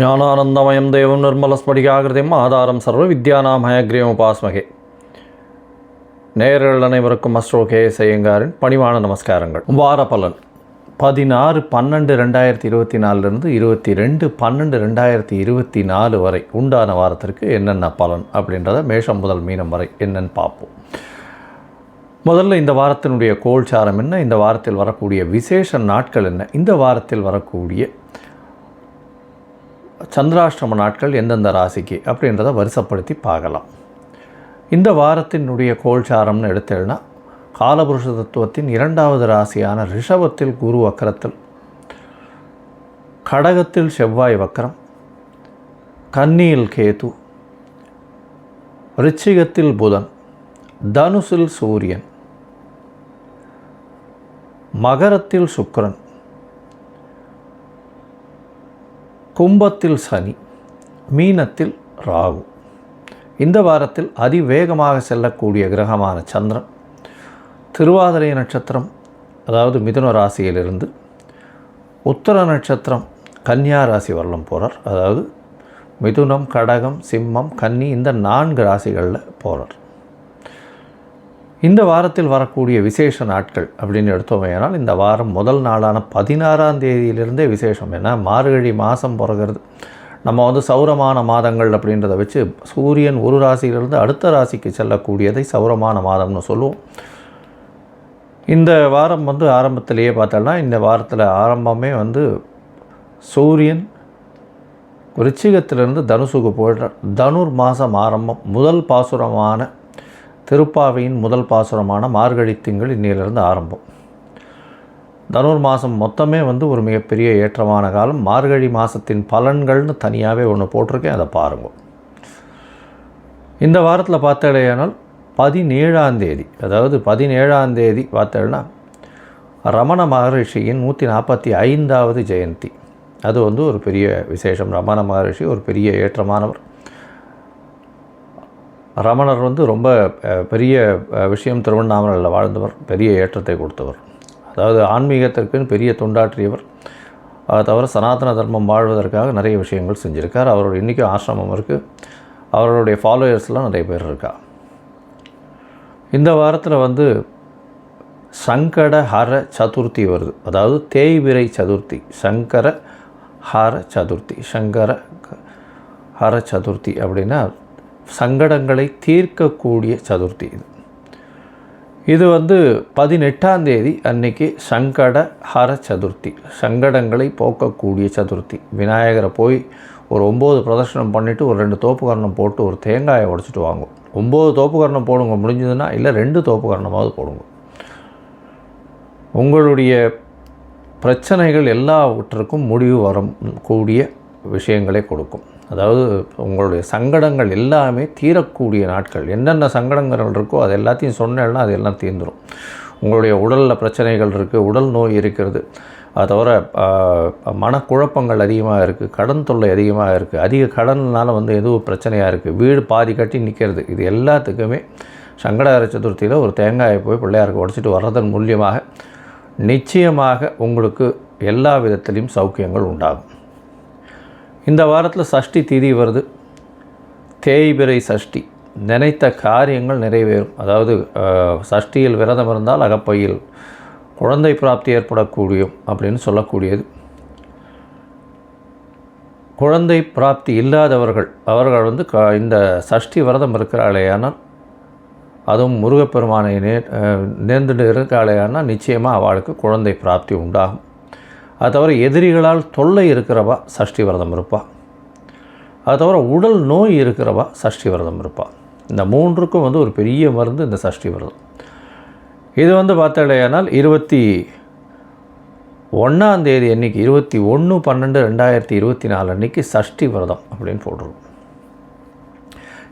ஞானானந்தமயம் தேவம் நிர்மலஸ்படிகாகிருதியும் ஆதாரம் சர்வ வித்யானாம் ஹயக்ரீவம் உபாஸ்மகே. நேயர்கள் அனைவருக்கும் அஸ்ட்ரோ கே செய்யங்காரின் பணிவான நமஸ்காரங்கள். வார பலன் பதினாறு பன்னெண்டு ரெண்டாயிரத்தி இருபத்தி நாலுலேருந்து இருபத்தி ரெண்டு பன்னெண்டு ரெண்டாயிரத்தி இருபத்தி நாலு வரை உண்டான வாரத்திற்கு என்னென்ன பலன் அப்படின்றத மேஷம் முதல் மீனம் வரை என்னென்னு பார்ப்போம். முதல்ல இந்த வாரத்தினுடைய கோல்சாரம் என்ன? இந்த வாரத்தில் வரக்கூடிய விசேஷ நாட்கள் என்ன? இந்த வாரத்தில் வரக்கூடிய சந்திராஷ்டம நாட்கள் எந்தெந்த ராசிக்கு அப்படின்றத வருஷப்படுத்தி பார்க்கலாம். இந்த வாரத்தினுடைய கோல்சாரம்னு எடுத்தேன்னா காலபுருஷ தத்துவத்தின் இரண்டாவது ராசியான ரிஷபத்தில் குரு வக்கரத்தில் கடகத்தில் செவ்வாய் வக்கரம் கன்னியில் கேது ரிச்சிகத்தில் புதன் தனுசில் சூரியன் மகரத்தில் சுக்கிரன் கும்பத்தில் சனி மீனத்தில் ராகு. இந்த வாரத்தில் அதிவேகமாக செல்லக்கூடிய கிரகமான சந்திரன் திருவாதிரை நட்சத்திரம் அதாவது மிதுன ராசியிலிருந்து உத்தர நட்சத்திரம் கன்னியா ராசி வரலும் போகிறார் அதாவது மிதுனம் கடகம் சிம்மம் கன்னி இந்த நான்கு ராசிகளில் போகிறார் இந்த வாரத்தில் வரக்கூடிய விசேஷ நாட்கள் அப்படின்னு எடுத்தோமேனால் இந்த வாரம் முதல் நாளான பதினாறாம் தேதியிலிருந்தே விசேஷம். ஏன்னா மார்கழி மாதம் பிறகுறது. நம்ம வந்து சௌரமான மாதங்கள் அப்படின்றத வச்சு சூரியன் ஒரு ராசியிலிருந்து அடுத்த ராசிக்கு செல்லக்கூடியதை சௌரமான மாதம்னு சொல்லுவோம். இந்த வாரம் வந்து ஆரம்பத்திலேயே பார்த்தோம்னா இந்த வாரத்தில் ஆரம்பமே வந்து சூரியன் ரிச்சிகத்திலிருந்து தனுசுக்கு போயிடுறார். தனுர் மாதம் ஆரம்பம். முதல் பாசுரமான திருப்பாவையின் முதல் பாசுரமான மார்கழி திங்கள் இன்னிலிருந்து ஆரம்பம். தனுர் மாதம் மொத்தமே வந்து ஒரு மிகப்பெரிய ஏற்றமான காலம். மார்கழி மாதத்தின் பலன்கள்னு தனியாகவே ஒன்று போட்டிருக்கேன் அதை பாருங்கள் இந்த வாரத்தில் பார்த்தாலேயானால் பதினேழாம் தேதி அதாவது பதினேழாம் தேதி பார்த்தேன்னா ரமண மகரிஷியின் நூற்றி நாற்பத்தி ஐந்தாவது ஜெயந்தி. அது வந்து ஒரு பெரிய விசேஷம். ரமண மகரிஷி ஒரு பெரிய ஏற்றமானவர். ரமணர் வந்து ரொம்ப பெரிய விஷயம் திருவண்ணாமலையில் வாழ்ந்தவர் பெரிய ஏற்றத்தை கொடுத்தவர். அதாவது ஆன்மீகத்திற்குன்னு பெரிய தொண்டாற்றியவர். அதை தவிர சனாதன தர்மம் வாழ்வதற்காக நிறைய விஷயங்கள் செஞ்சுருக்கார். அவரோட இன்றைக்கும் ஆசிரமம் இருக்குது அவருடைய ஃபாலோயர்ஸ்லாம் நிறைய பேர் இருக்கா. இந்த வாரத்தில் வந்து சங்கட ஹர சதுர்த்தி வருது. அதாவது தேய்விரை சதுர்த்தி. சங்கர ஹர சதுர்த்தி. சங்கர ஹர சதுர்த்தி அப்படின்னா சங்கடங்களை தீர்க்கக்கூடிய சதுர்த்தி இது. இது வந்து பதினெட்டாம் தேதி அன்னைக்கு சங்கட ஹர சதுர்த்தி சங்கடங்களை போக்கக்கூடிய சதுர்த்தி. விநாயகரை போய் ஒரு ஒம்பது பிரதர்ஷனம் பண்ணிவிட்டு ஒரு ரெண்டு தோப்புக்கரணம் போட்டு ஒரு தேங்காயை உடச்சிட்டு வாங்கும். ஒம்பது தோப்புக்கரணம் போடுங்க முடிஞ்சதுன்னா இல்லை ரெண்டு தோப்புக்கரணமாவது போடுங்க. உங்களுடைய பிரச்சனைகள் எல்லாவற்றுக்கும் முடிவு வரும் கூடிய விஷயங்களை கொடுக்கும். அதாவது உங்களுடைய சங்கடங்கள் எல்லாமே தீரக்கூடிய நாட்கள். என்னென்ன சங்கடங்கள் இருக்கோ அது எல்லாத்தையும் சொன்னேன்னா அது எல்லாம் தீர்ந்துடும் உங்களுடைய உடலில் பிரச்சனைகள் இருக்குது உடல் நோய் இருக்கிறது. அது தவிர மனக்குழப்பங்கள் அதிகமாக இருக்குது கடன் தொல்லை அதிகமாக இருக்குது அதிக கடனால் வந்து எதுவும் பிரச்சனையாக இருக்குது வீடு பாதி கட்டி நிற்கிறது இது எல்லாத்துக்குமே சங்கடார சதுர்த்தியில் ஒரு தேங்காயை போய் பிள்ளையாருக்கு உடச்சிட்டு வர்றதன் மூலியமாக நிச்சயமாக உங்களுக்கு எல்லா விதத்திலையும் சௌக்கியங்கள் உண்டாகும். இந்த வாரத்தில் சஷ்டி திதி வருது. தேய்பிரை சஷ்டி. நினைத்த காரியங்கள் நிறைவேறும். அதாவது சஷ்டியில் விரதம் இருந்தால் அகப்பையில் குழந்தை பிராப்தி ஏற்படக்கூடியும் அப்படின்னு சொல்லக்கூடியது. குழந்தை பிராப்தி இல்லாதவர்கள் அவர்கள் வந்து க இந்த சஷ்டி விரதம் இருக்கிறாளேயானால் அதுவும் முருகப்பெருமானை நே நேர்ந்துட்டு இருக்காளேயானால் நிச்சயமாக அவளுக்கு குழந்தை பிராப்தி உண்டாகும். அது தவிர எதிரிகளால் தொல்லை இருக்கிறவா சஷ்டி விரதம் இருப்பாள் அது தவிர உடல் நோய் இருக்கிறவா சஷ்டி விரதம் இருப்பாள் இந்த மூன்றுக்கும் வந்து ஒரு பெரிய மருந்து இந்த சஷ்டி விரதம். இது வந்து பார்த்தாலேயானால் இருபத்தி ஒன்றாந்தேதி அன்றைக்கி இருபத்தி ஒன்று பன்னெண்டு ரெண்டாயிரத்தி இருபத்தி நாலு அன்றைக்கி சஷ்டி விரதம் அப்படின்னு போடுறோம்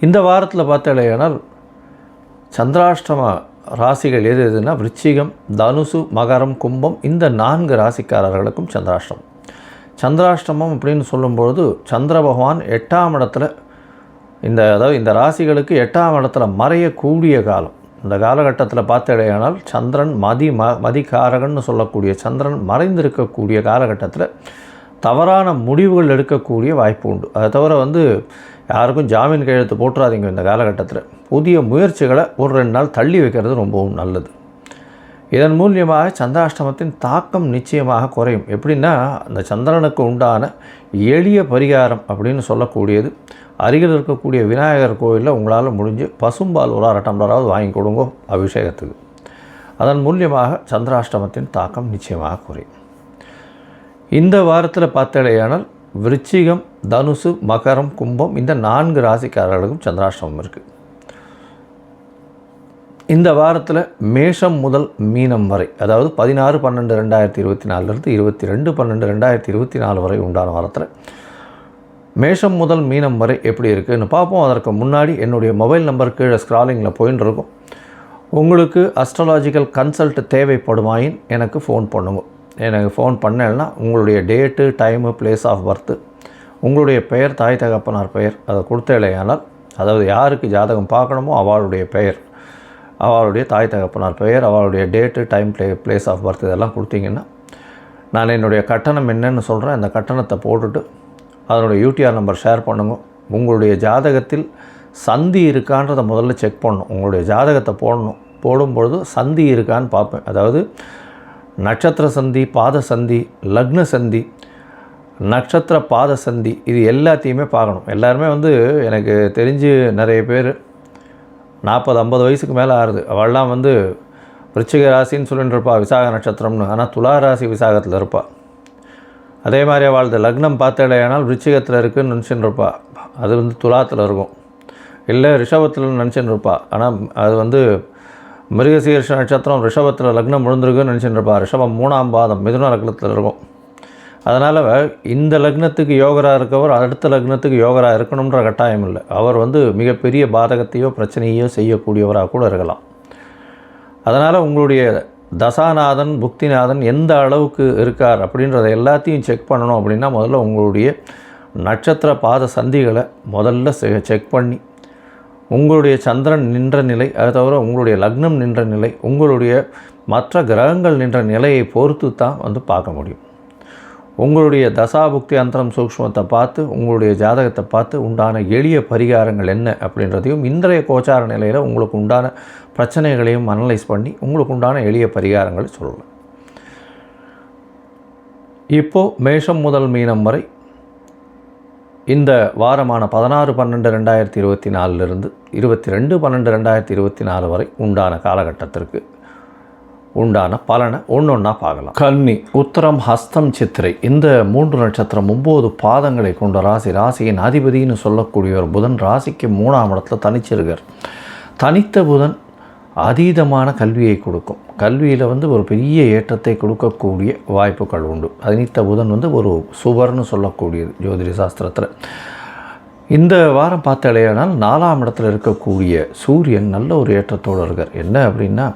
இந்த வாரத்தில் பார்த்தாலேயானால் சந்திராஷ்டம ராசிகள் எது எதுனா விருச்சிகம் தனுசு மகரம் கும்பம் இந்த நான்கு ராசிக்காரர்களுக்கும் சந்திராஷ்டமம். சந்திராஷ்டமம் அப்படின்னு சொல்லும்பொழுது சந்திர பகவான் எட்டாம் இடத்துல இந்த அதாவது இந்த ராசிகளுக்கு எட்டாம் இடத்துல மறையக்கூடிய காலம். இந்த காலகட்டத்தில் பார்த்தடையானால் சந்திரன் மதி ம மதிகாரகன்னு சொல்லக்கூடிய சந்திரன் மறைந்திருக்கக்கூடிய காலகட்டத்தில் தவறான முடிவுகள் எடுக்கக்கூடிய வாய்ப்பு உண்டு. அதை தவிர வந்து யாருக்கும் ஜாமீன் கையெழுத்து போட்டுறாதீங்க இந்த காலகட்டத்தில். புதிய முயற்சிகளை ஒரு ரெண்டு நாள் தள்ளி வைக்கிறது ரொம்பவும் நல்லது. இதன் மூலியமாக சந்திராஷ்டமத்தின் தாக்கம் நிச்சயமாக குறையும். எப்படின்னா அந்த சந்திரனுக்கு உண்டான எளிய பரிகாரம் அப்படின்னு சொல்லக்கூடியது. அருகில் இருக்கக்கூடிய விநாயகர் கோயிலில் உங்களால் முடிஞ்சு பசும்பால் ஒரு அரை டம்ளராவது வாங்கி கொடுங்கோ அபிஷேகத்துக்கு. அதன் மூலியமாக சந்திராஷ்டமத்தின் தாக்கம் நிச்சயமாக குறையும். இந்த வாரத்தில் பார்த்தடையானால் விருச்சிகம் தனுசு மகரம் கும்பம் இந்த நான்கு ராசிக்காரர்களுக்கும் சந்திராஷ்டமம் இருக்குது இந்த வாரத்தில் மேஷம் முதல் மீனம் வரை அதாவது பதினாறு பன்னெண்டு ரெண்டாயிரத்தி இருபத்தி நாலுலேருந்து இருபத்தி ரெண்டு பன்னெண்டு ரெண்டாயிரத்தி இருபத்தி நாலு வரை உண்டான வாரத்தில் மேஷம் முதல் மீனம் வரை எப்படி இருக்குதுன்னு பார்ப்போம். அதற்கு முன்னாடி என்னுடைய மொபைல் நம்பர் கீழே ஸ்க்ராலிங்கில் போயின்னு இருக்கும். உங்களுக்கு அஸ்ட்ராலாஜிக்கல் கன்சல்ட் தேவைப்படுமாயின் எனக்கு ஃபோன் பண்ணுங்கள் எனக்கு ஃபோன் பண்ணலைன்னா உங்களுடைய date time place of birth உங்களுடைய பெயர் தாய் தகப்பனார் பெயர் அதை கொடுத்தலையானால் அதாவது யாருக்கு ஜாதகம் பார்க்கணுமோ அவளுடைய பெயர் அவளுடைய தாய் தகப்பனார் பெயர் அவளுடைய date time play place of birth இதெல்லாம் கொடுத்தீங்கன்னா நான் என்னுடைய கட்டணம் என்னன்னு சொல்கிறேன் அந்த கட்டணத்தை போட்டுட்டு அதனுடைய யூடிஆர் நம்பர் ஷேர் பண்ணுங்க. உங்களுடைய ஜாதகத்தில் சந்தி இருக்கான்றதை முதல்ல செக் பண்ணணும். உங்களுடைய ஜாதகத்தை போடணும். போடும்பொழுது சந்தி இருக்கான்னு பார்ப்பேன். அதாவது நட்சத்திர சந்தி பாத சந்தி லக்ன சந்தி நட்சத்திர பாத சந்தி இது எல்லாத்தையுமே பார்க்கணும். எல்லாருமே வந்து எனக்கு தெரிஞ்சு நிறைய பேர் நாற்பது ஐம்பது வயசுக்கு மேலே ஆறுது. அவள்லாம் வந்து விருச்சிக ராசின்னு சொல்லிட்டு இருப்பா விசாக நட்சத்திரம்னு. ஆனால் துலா ராசி விசாகத்தில் இருப்பாள் அதே மாதிரி அவளது லக்னம் பார்த்தடையானால் விருச்சிகத்தில் இருக்குதுன்னு நினச்சின்னு இருப்பாள் அது வந்து துலாத்தில் இருக்கும். இல்லை ரிஷபத்தில் நினச்சின்னு இருப்பாள் ஆனால் அது வந்து மிருகசீர்ஷ நட்சத்திரம் ரிஷபத்தில் லக்னம் விழுந்திருக்குன்னு நினச்சிட்டு இருப்பா ரிஷபம் மூணாம் பாதம் மிதுன லக்னத்தில் இருக்கும். அதனால் இந்த லக்னத்துக்கு யோகரா இருக்கவர் அடுத்த லக்னத்துக்கு யோகரா இருக்கணுன்ற கட்டாயம் இல்லை. அவர் வந்து மிகப்பெரிய பாதகத்தையோ பிரச்சனையோ செய்யக்கூடியவராக கூட இருக்கலாம். அதனால் உங்களுடைய தசாநாதன் புக்திநாதன் எந்த அளவுக்கு இருக்கார் அப்படின்றத எல்லாத்தையும் செக் பண்ணணும் அப்படின்னா முதல்ல உங்களுடைய நட்சத்திர பாத சந்திகளை முதல்ல செக் பண்ணி உங்களுடைய சந்திரன் நின்ற நிலை அதை தவிர உங்களுடைய லக்னம் நின்ற நிலை உங்களுடைய மற்ற கிரகங்கள் நின்ற நிலையை பொறுத்து தான் வந்து பார்க்க முடியும். உங்களுடைய தசாபுக்தி அந்தரம் சூக்ஷ்மத்தை பார்த்து உங்களுடைய ஜாதகத்தை பார்த்து உண்டான எளிய பரிகாரங்கள் என்ன அப்படின்றதையும் இன்றைய கோச்சார நிலையில் உங்களுக்கு உண்டான பிரச்சனைகளையும் அனலைஸ் பண்ணி உங்களுக்கு உண்டான எளிய பரிகாரங்களை சொல்லலாம். இப்போது மேஷம் முதல் மீனம் வரை இந்த வாரமான பதினாறு பன்னெண்டு ரெண்டாயிரத்தி இருபத்தி நாலுலேருந்து இருபத்தி ரெண்டு பன்னெண்டு ரெண்டாயிரத்தி இருபத்தி நாலு வரை உண்டான காலகட்டத்திற்கு உண்டான பலனை ஒன்று ஒன்றா பார்க்கலாம். கன்னி உத்தரம் ஹஸ்தம் சித்திரை இந்த மூன்று நட்சத்திரம் ஒம்பது பாதங்களை கொண்ட ராசி. ராசியின் அதிபதினு சொல்லக்கூடிய ஒரு புதன் ராசிக்கு மூணாம் இடத்துல தனிச்சிருக்கார். தனித்த புதன் அதீதமான கல்வியை கொடுக்கும். கல்வியில் வந்து ஒரு பெரிய ஏற்றத்தை கொடுக்கக்கூடிய வாய்ப்புகள் உண்டு. தனித்த புதன் வந்து ஒரு சுவர்னு சொல்லக்கூடியது ஜோதிட சாஸ்திரத்தில். இந்த வாரம் பார்த்தாலேயானால் நாலாம் இடத்துல இருக்கக்கூடிய சூரியன் நல்ல ஒரு ஏற்றத்தோடு இருக்கார். என்ன அப்படின்னா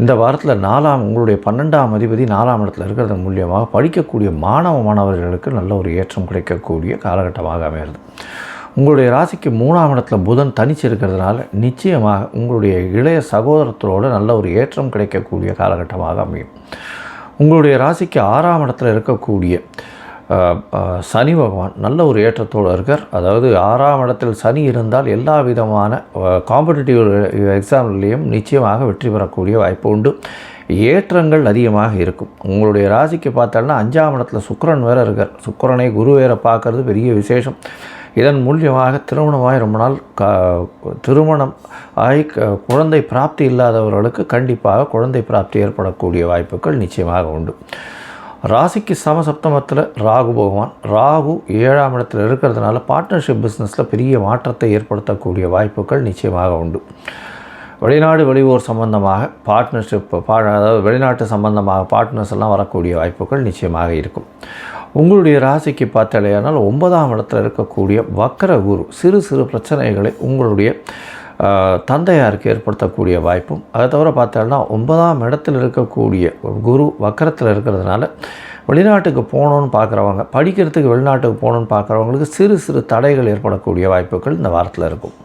இந்த வாரத்தில் நாலாம் உங்களுடைய பன்னெண்டாம் அதிபதி நாலாம் இடத்துல இருக்கிறது மூலியமாக படிக்கக்கூடிய மாணவ மாணவர்களுக்கு நல்ல ஒரு ஏற்றம் கிடைக்கக்கூடிய காலகட்டமாக அமைகிறது. உங்களுடைய ராசிக்கு மூணாம் இடத்துல புதன் தனிச்சு இருக்கிறதுனால நிச்சயமாக உங்களுடைய இளைய சகோதரத்தோடு நல்ல ஒரு ஏற்றம் கிடைக்கக்கூடிய காலகட்டமாக அமையும். உங்களுடைய ராசிக்கு ஆறாம் இடத்துல இருக்கக்கூடிய சனி பகவான் நல்ல ஒரு ஏற்றத்தோடு இருக்கார். அதாவது ஆறாம் இடத்தில் சனி இருந்தால் எல்லா விதமான காம்படிட்டிவ் எக்ஸாம்லேயும் நிச்சயமாக வெற்றி பெறக்கூடிய வாய்ப்பு உண்டு. ஏற்றங்கள் அதிகமாக இருக்கும். உங்களுடைய ராசிக்கு பார்த்தோன்னா அஞ்சாம் இடத்துல சுக்கரன் வேறு இருக்கார். சுக்கரனை குரு வேற பார்க்குறது பெரிய விசேஷம். இதன் மூலியமாக திருமணமாய் ரொம்ப நாள் க திருமணம் ஆகி குழந்தை பிராப்தி இல்லாதவர்களுக்கு கண்டிப்பாக குழந்தை பிராப்தி ஏற்படக்கூடிய வாய்ப்புகள் நிச்சயமாக உண்டு. ராசிக்கு சமசப்தமத்தில் ராகு பகவான். ராகு ஏழாம் இடத்தில் இருக்கிறதுனால பார்ட்னர்ஷிப் பிஸ்னஸில் பெரிய மாற்றத்தை ஏற்படுத்தக்கூடிய வாய்ப்புகள் நிச்சயமாக உண்டு. வெளிநாடு வெளியூர் சம்பந்தமாக பார்ட்னர்ஷிப் பா அதாவது வெளிநாட்டு சம்பந்தமாக பார்ட்னர்ஸ் எல்லாம் வரக்கூடிய வாய்ப்புகள் நிச்சயமாக இருக்கும். உங்களுடைய ராசிக்கு பார்த்தாலேயானால் ஒன்பதாம் இடத்துல இருக்கக்கூடிய வக்கர குரு சிறு சிறு பிரச்சனைகளை உங்களுடைய தந்தையாருக்கு ஏற்படுத்தக்கூடிய வாய்ப்பும் அதை தவிர பார்த்தோம்னா ஒன்பதாம் இடத்தில் இருக்கக்கூடிய குரு வக்கரத்தில் இருக்கிறதுனால வெளிநாட்டுக்கு போகணுன்னு பார்க்குறவங்க படிக்கிறதுக்கு வெளிநாட்டுக்கு போகணுன்னு பார்க்குறவங்களுக்கு சிறு சிறு தடைகள் ஏற்படக்கூடிய வாய்ப்புகள் இந்த வாரத்தில் இருக்கும்.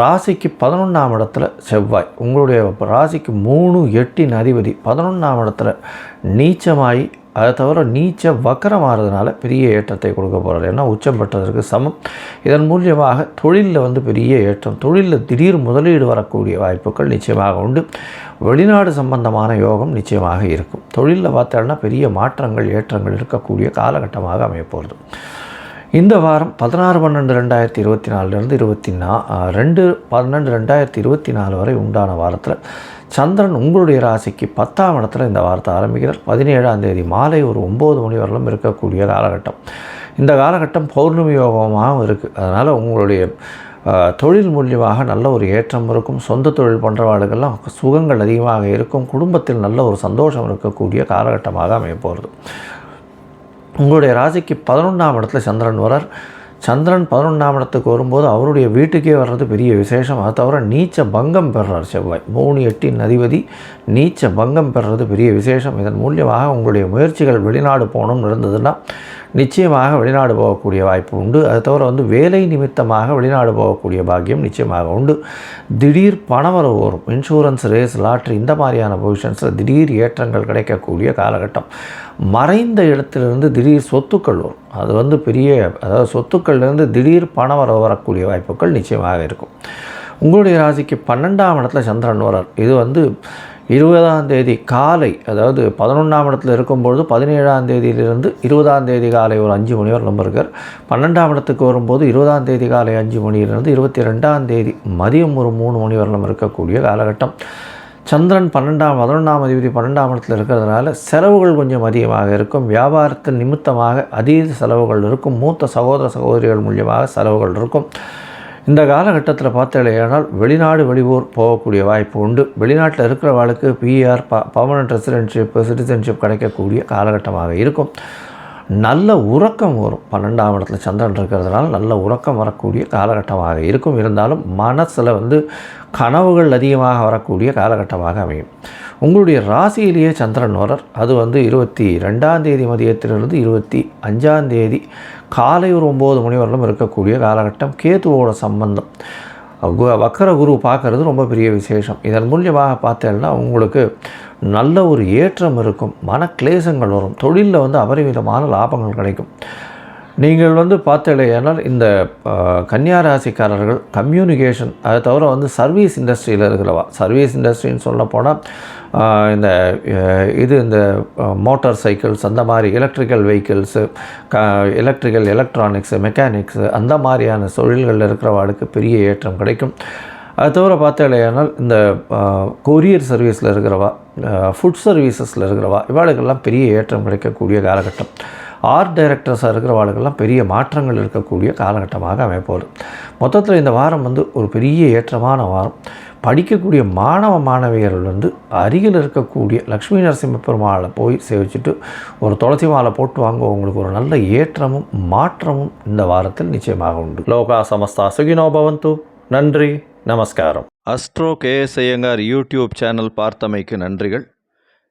ராசிக்கு பதினொன்றாம் இடத்துல செவ்வாய். உங்களுடைய ராசிக்கு மூணு எட்டின் அதிபதி பதினொன்றாம் இடத்துல நீச்சமாகி அதை தவிர நீச்ச வக்கரமாகிறதுனால பெரிய ஏற்றத்தை கொடுக்க போகிறார் ஏன்னா உச்சம் பெற்றதற்கு சமம். இதன் மூலியமாக தொழிலில் வந்து பெரிய ஏற்றம் தொழிலில் திடீர் முதலீடு வரக்கூடிய வாய்ப்புகள் நிச்சயமாக உண்டு. வெளிநாடு சம்பந்தமான யோகம் நிச்சயமாக இருக்கும். தொழிலில் பார்த்தோம்னா பெரிய மாற்றங்கள் ஏற்றங்கள் இருக்கக்கூடிய காலகட்டமாக அமையப்போகிறது இந்த வாரம் பதினாறு பன்னெண்டு ரெண்டாயிரத்தி இருபத்தி நாலுலேருந்து இருபத்தி நா ரெண்டு பன்னெண்டு ரெண்டாயிரத்தி இருபத்தி நாலு வரை உண்டான வாரத்தில் சந்திரன் உங்களுடைய ராசிக்கு பத்தாம் இடத்துல இந்த வாரத்தை ஆரம்பிக்கிறார். பதினேழாம் தேதி மாலை ஒரு ஒம்பது மணி வரலும் இருக்கக்கூடிய காலகட்டம். இந்த காலகட்டம் பௌர்ணமி யோகமாகவும் இருக்குது அதனால் உங்களுடைய தொழில் மூலியமாக நல்ல ஒரு ஏற்றம் இருக்கும். சொந்த தொழில் பண்ணுறவாளுக்கெல்லாம் சுகங்கள் அதிகமாக இருக்கும். குடும்பத்தில் நல்ல ஒரு சந்தோஷம் இருக்கக்கூடிய காலகட்டமாக அமைய போகிறது உங்களுடைய ராசிக்கு பதினொன்றாம் இடத்துல சந்திரன் வரார். சந்திரன் பதினொன்றாம் இடத்துக்கு வரும்போது அவருடைய வீட்டுக்கே வர்றது பெரிய விசேஷம். அதை தவிர நீச்ச பங்கம் பெறுறார் செவ்வாய். மூணு எட்டின் அதிபதி நீச்ச பங்கம் பெறுறது பெரிய விசேஷம். இதன் மூலியமாக உங்களுடைய முயற்சிகள் வெளிநாடு போகணும்னு இருந்ததுன்னா நிச்சயமாக வெளிநாடு போகக்கூடிய வாய்ப்பு உண்டு. அதை தவிர வந்து வேலை நிமித்தமாக வெளிநாடு போகக்கூடிய பாக்கியம் நிச்சயமாக உண்டு. திடீர் பணவரவு வரும். இன்சூரன்ஸ் ரேஸ் லாட்ரி இந்த மாதிரியான பொசிஷன்ஸில் திடீர் ஏற்றங்கள் கிடைக்கக்கூடிய காலகட்டம். மறைந்த இடத்திலிருந்து திடீர் சொத்துக்கள் வரும். அது வந்து பெரிய அதாவது சொத்துக்கள்லேருந்து திடீர் பணவரவு வரக்கூடிய வாய்ப்புகள் நிச்சயமாக இருக்கும். உங்களுடைய ராசிக்கு பன்னெண்டாம் இடத்துல சந்திரன் வரார் இது வந்து இருபதாம் தேதி காலை அதாவது பதினொன்றாம் இடத்துல இருக்கும்பொழுது பதினேழாம் தேதியிலிருந்து இருபதாம் தேதி காலை ஒரு அஞ்சு மணி வரை நம்பருக்கார் பன்னெண்டாம் இடத்துக்கு வரும்போது இருபதாம் தேதி காலை அஞ்சு மணியிலிருந்து இருபத்தி ரெண்டாம் தேதி மதியம் ஒரு மூணு மணி வரலும் இருக்கக்கூடிய காலகட்டம். சந்திரன் பன்னெண்டாம் பதினொன்றாம் அதிபதி பன்னெண்டாம் இடத்துல இருக்கிறதுனால செலவுகள் கொஞ்சம் அதிகமாக இருக்கும். வியாபாரத்தில் நிமித்தமாக அதீத செலவுகள் இருக்கும். மூத்த சகோதர சகோதரிகள் மூலியமாக செலவுகள் இருக்கும். இந்த காலகட்டத்தில் பார்த்தாலேயானால் வெளிநாடு வெளியூர் போகக்கூடிய வாய்ப்பு உண்டு. வெளிநாட்டில் இருக்கிறவர்களுக்கு பிஆர் ப பர்மனன்ட் ரெசிடென்ஷிப் சிட்டிசன்ஷிப் கிடைக்கக்கூடிய காலகட்டமாக இருக்கும். நல்ல உறக்கம் வரும். பன்னெண்டாம் இடத்துல சந்திரன் இருக்கிறதுனால நல்ல உறக்கம் வரக்கூடிய காலகட்டமாக இருக்கும். இருந்தாலும் மனசில் வந்து கனவுகள் அதிகமாக வரக்கூடிய காலகட்டமாக அமையும். உங்களுடைய ராசியிலேயே சந்திரன் வரர் அது வந்து இருபத்தி ரெண்டாம் தேதி மதியத்திலிருந்து இருபத்தி அஞ்சாம் தேதி காலை ஒரு ஒம்பது மணி வரலும் இருக்கக்கூடிய காலகட்டம். கேத்துவோட சம்பந்தம். வக்கர குரு பார்க்குறது ரொம்ப பெரிய விசேஷம். இதன் மூலியமாக பார்த்தேன்னா உங்களுக்கு நல்ல ஒரு ஏற்றம் இருக்கும். மன கிளேசங்கள் வரும். தொழிலில் வந்து அபரிமிதமான லாபங்கள் கிடைக்கும். நீங்கள் வந்து பார்த்தலையானால் இந்த கன்னியாராசிக்காரர்கள் கம்யூனிகேஷன் அதை தவிர வந்து சர்வீஸ் இண்டஸ்ட்ரியில் இருக்கிறவா? சர்வீஸ் இண்டஸ்ட்ரின்னு சொல்ல போனால் இந்த இது இந்த மோட்டார் சைக்கிள்ஸ் அந்த மாதிரி எலக்ட்ரிக்கல் வெஹிக்கிள்ஸு க எலக்ட்ரிக்கல் எலக்ட்ரானிக்ஸு மெக்கானிக்ஸு அந்த மாதிரியான தொழில்களில் இருக்கிறவாளுக்கு பெரிய ஏற்றம் கிடைக்கும். அது தவிர பார்த்தாலேயானால் இந்த கொரியர் சர்வீஸில் இருக்கிறவா ஃபுட் சர்வீசஸில் இருக்கிறவா இவாளுக்கெல்லாம் பெரிய ஏற்றம் கிடைக்கக்கூடிய காலகட்டம். ஆர்ட் டைரக்டர்ஸாக இருக்கிறவாளுக்கெல்லாம் பெரிய மாற்றங்கள் இருக்கக்கூடிய காலகட்டமாக அமைப்போகுது மொத்தத்தில் இந்த வாரம் வந்து ஒரு பெரிய ஏற்றமான வாரம். படிக்கக்கூடிய மாணவ மாணவியர்கள் வந்து அருகில் இருக்கக்கூடிய லக்ஷ்மி நரசிம்ம பெருமாளை போய் சேவிச்சுட்டு ஒரு துளசி மாலை போட்டு வாங்க. உங்களுக்கு ஒரு நல்ல ஏற்றமும் மாற்றமும் இந்த வாரத்தில் நிச்சயமாக உண்டு. லோகா சமஸ்தா சுகினோ பவந்து. நன்றி நமஸ்காரம். Astro KS Iyengar YouTube channel பார்த்தமைக்கு நன்றிகள்.